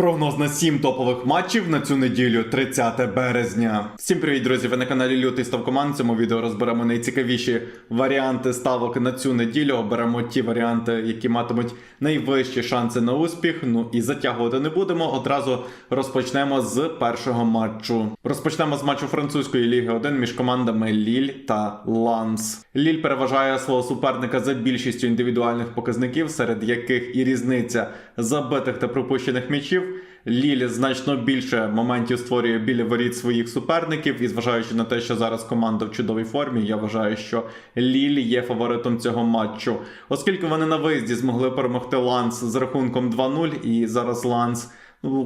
Прогноз на 7 топових матчів на цю неділю, 30 березня. Всім привіт, друзі! Ви на каналі Лютий Став Команд. В цьому відео розберемо найцікавіші варіанти ставок на цю неділю. Оберемо ті варіанти, які матимуть найвищі шанси на успіх. Ну і затягувати не будемо. Одразу розпочнемо з першого матчу. Розпочнемо з матчу французької ліги 1 між командами Ліль та Ланс. Ліль переважає свого суперника за більшістю індивідуальних показників, серед яких і різниця забитих та пропущених м'ячів. Ліль значно більше моментів створює біля воріт своїх суперників, і зважаючи на те, що зараз команда в чудовій формі, я вважаю, що Лілі є фаворитом цього матчу, оскільки вони на виїзді змогли перемогти Ланс з рахунком 2-0, і зараз Ланс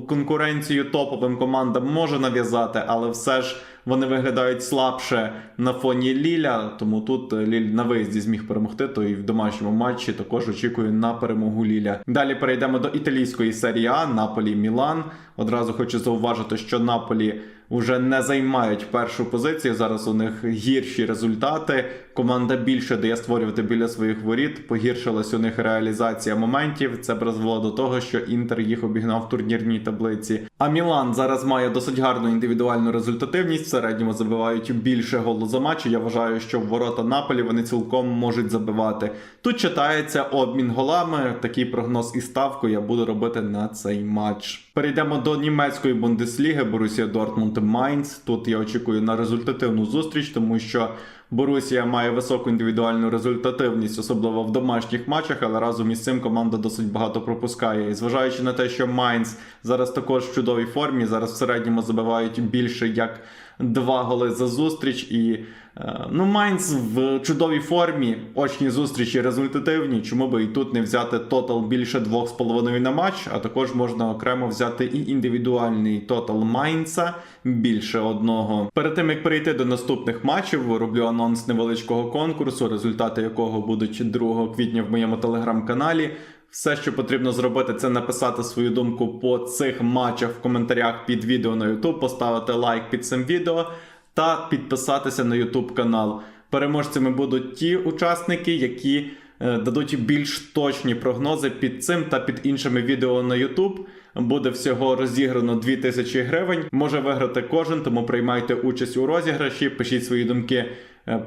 конкуренцію топовим командам може нав'язати, але все ж вони виглядають слабше на фоні Ліля. Тому тут е, Ліль на виїзді зміг перемогти. То і в домашньому матчі також очікую на перемогу Ліля. Далі перейдемо до італійської серії А Наполі Мілан. Одразу хочу зауважити, що Наполі вже не займають першу позицію. Зараз у них гірші результати. Команда більше дає створювати біля своїх воріт. Погіршилась у них реалізація моментів. Це призвело до того, що Інтер їх обігнав в турнірній таблиці. А Мілан зараз має досить гарну індивідуальну результативність. В середньому забивають більше голу за матч. Я вважаю, що в ворота Наполі вони цілком можуть забивати. Тут читається обмін голами. Такий прогноз і ставку я буду робити на цей матч. Перейдемо до німецької бундесліги Борусія Дортмунд Майнц. Тут я очікую на результативну зустріч, тому що Борусія має високу індивідуальну результативність, особливо в домашніх матчах, але разом із цим команда досить багато пропускає. І зважаючи на те, що Майнц зараз також в чудовій формі, зараз в середньому забивають більше як два голи за зустріч. І е, ну, Майнц в чудовій формі, очні зустрічі результативні. Чому би і тут не взяти тотал більше 2,5 на матч, а також можна окремо взяти і індивідуальний тотал Майнца більше одного. Перед тим як перейти до наступних матчів, роблю анонс невеличкого конкурсу, результати якого будуть 2 квітня в моєму телеграм-каналі. Все, що потрібно зробити, це написати свою думку по цих матчах в коментарях під відео на YouTube, поставити лайк під цим відео та підписатися на YouTube канал. Переможцями будуть ті учасники, які е, дадуть більш точні прогнози під цим та під іншими відео на YouTube. Буде всього розіграно 2000 гривень. Може виграти кожен, тому приймайте участь у розіграші, пишіть свої думки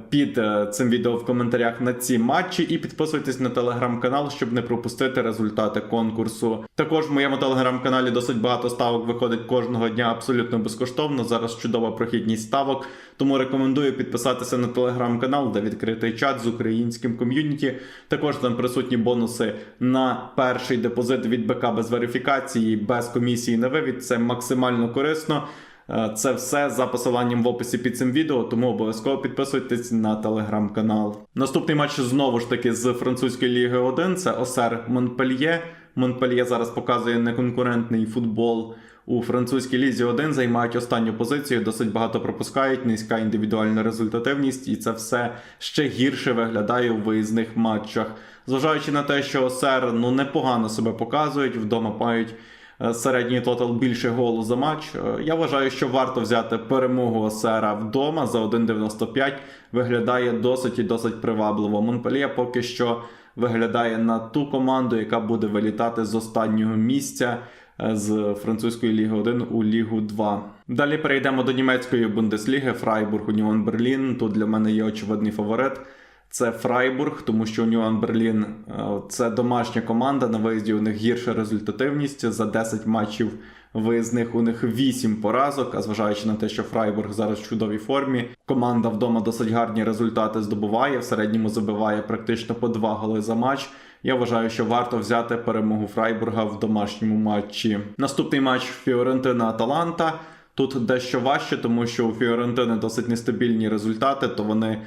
під е, цим відео в коментарях на ці матчі і підписуйтесь на телеграм-канал, щоб не пропустити результати конкурсу. Також в моєму телеграм-каналі досить багато ставок виходить кожного дня абсолютно безкоштовно. Зараз чудова прохідність ставок, тому рекомендую підписатися на телеграм-канал, де відкритий чат з українським ком'юніті. Також там присутні бонуси на перший депозит від БК без верифікації, без комісії на вивід. Це максимально корисно. Е, Це все за посиланням в описі під цим відео, тому обов'язково підписуйтесь на телеграм-канал. Наступний матч знову ж таки з французької ліги 1 це Осер Монпельє. Монпельє зараз показує неконкурентний футбол у французькій лізі 1, займають останню позицію, досить багато пропускають, низька індивідуальна результативність, і це все ще гірше виглядає у виїзних матчах. Зважаючи на те, що Осер ну непогано себе показують, вдома мають середній тотал більше голу за матч. Е, Я вважаю, що варто взяти перемогу Осера вдома за 1,95. Виглядає досить і досить привабливо. Монпельє поки що виглядає на ту команду, яка буде вилітати з останнього місця е, з французької ліги 1 у Лігу 2. Далі перейдемо до німецької бундесліги Фрайбург Уніон Берлін. Тут для мене є очевидний фаворит. Це Фрайбург, тому що Уніон Берлін е, це домашня команда. На виїзді у них гірша результативність. За 10 матчів виїзних у них 8 поразок. А зважаючи на те, що Фрайбург зараз в чудовій формі, команда вдома досить гарні результати здобуває. В середньому забиває практично по 2 голи за матч. Я вважаю, що варто взяти перемогу Фрайбурга в домашньому матчі. Наступний матч Фіорентина Аталанта. Тут дещо важче, тому що у Фіорентини досить нестабільні результати, то вони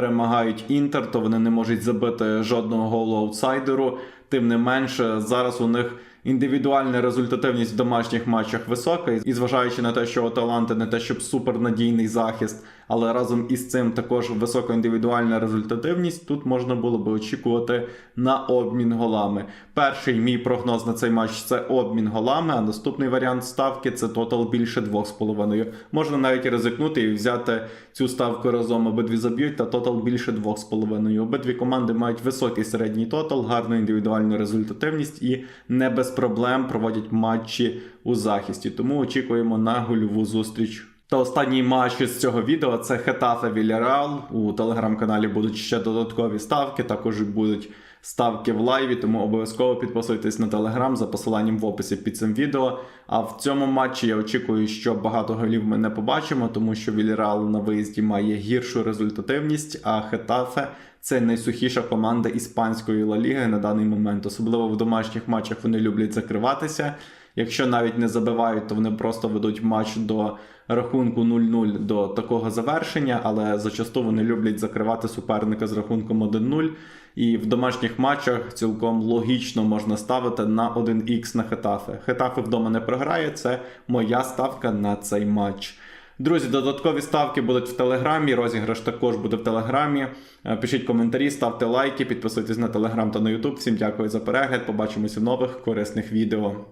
перемагають Інтер, то вони не можуть забити жодного голу аутсайдеру. Тим не менше, зараз у них індивідуальна результативність в домашніх матчах висока. І зважаючи на те, що у Аталанти не те, щоб супернадійний захист, але разом із цим також висока індивідуальна результативність. Тут можна було би очікувати на обмін голами. Перший мій прогноз на цей матч це обмін голами, а наступний варіант ставки це тотал більше 2,5. Можна навіть ризикнути і взяти цю ставку разом. Обидві заб'ють та тотал більше 2,5. Обидві команди мають високий середній тотал, гарну індивідуальну результативність і не без проблем проводять матчі у захисті. Тому очікуємо на гольову зустріч. Та останній матч з цього відео це Хетафе Вільяреал. У телеграм-каналі будуть ще додаткові ставки, також будуть ставки в лайві, тому обов'язково підписуйтесь на телеграм за посиланням в описі під цим відео. А в цьому матчі я очікую, що багато голів ми не побачимо, тому що Вільяреал на виїзді має гіршу результативність, а Хетафе це найсухіша команда іспанської Ла Ліги на даний момент. Особливо в домашніх матчах вони люблять закриватися. Якщо навіть не забивають, то вони просто ведуть матч до рахунку 0-0 до такого завершення, але зачасту вони люблять закривати суперника з рахунком 1-0. І в домашніх матчах цілком логічно можна ставити на 1х на Хетафе. Хетафе вдома не програє, це моя ставка на цей матч. Друзі, додаткові ставки будуть в телеграмі. Розіграш також буде в телеграмі. Е, Пишіть коментарі, ставте лайки, підписуйтесь на телеграм та на ютуб. Всім дякую за перегляд. Побачимося в нових корисних відео.